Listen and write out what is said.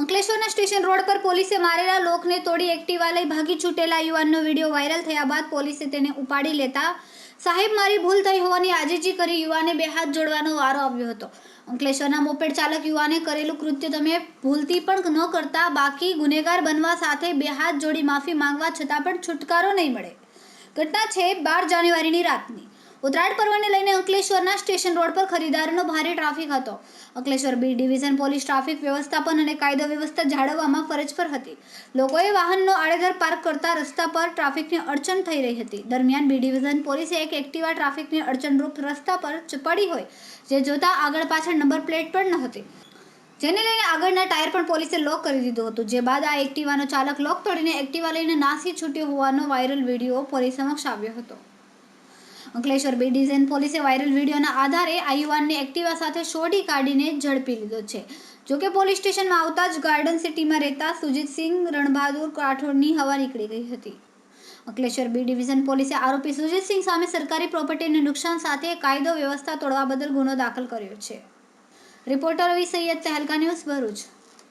અંકલેશ્વરના station road પર પોલીસે મારેલા લોકને તોડી એક્ટિવા લઈ ભાગી છૂટેલા યુવાનનો વીડિયો વાયરલ થયા બાદ પોલીસે તેને ઉપાડી લેતા સાહેબ મારી ભૂલ થઈ હોવાની આજીજી કરી યુવાને બે હાથ જોડવાનો વારો આવ્યો હતો. અંકલેશ્વરના મોપેડ ચાલક યુવાને કરેલું કૃત્ય તમે ભૂલથી પણ ન કરતા, બાકી ગુનેગાર બનવા સાથે બે હાથ જોડી માફી માંગવા છતાં પણ છુટકારો નહીં મળે. ઘટના છે બાર જાન્યુઆરીની રાતની. ઉત્તરાયણ પર્વને લઈને અંકલેશ્વરના સ્ટેશન રોડ પર ખરીદારોનો ભારે ટ્રાફિક હતો. Ankleshwar B division police traffic વ્યવસ્થાપન અને કાયદો વ્યવસ્થા જાળવવામાં ફરજ પર હતી. લોકોએ વાહનનો આડેધર પાર્ક કરતા રસ્તા પર ટ્રાફિકની અડચણ થઈ રહી હતી. દરમિયાન બી ડિવિઝન પોલીસે એક એક્ટિવા ટ્રાફિકની અડચણરૂપ રસ્તા પર પડી હોય, જે જોતા આગળ પાછળ નંબર પ્લેટ પણ ન હતી. જેને લઈને આગળના ટાયર પણ પોલીસે લોક કરી દીધું હતું. જે બાદ આ એક્ટિવાનો ચાલક લોક તોડીને એક્ટિવા લઈને નાસી છૂટ્યો હોવાનો વાયરલ વીડિયો પોલીસ સમક્ષ આવ્યો હતો. અંકલેશ્વર બી ડિઝાઇન પોલીસે વાયરલ વિડીયોના આધારે આ યુવાનને એક્ટિવા સાથે શોધી કાઢીને ઝડપી લીધો છે. જોકે પોલીસ સ્ટેશનમાં આવતા જ ગાર્ડન સિટીમાં રહેતા સુજીતસિંહ રણબહાદુર રાઠોડની હવા નીકળી ગઈ હતી. અંકલેશ્વર બી ડિવિઝન પોલીસે આરોપી સુજીતસિંહ સામે સરકારી પ્રોપર્ટીને નુકસાન સાથે કાયદો વ્યવસ્થા તોડવા બદલ ગુનો દાખલ કર્યો છે. Reporter Ravi Saiyed Tehelka news Bharuch.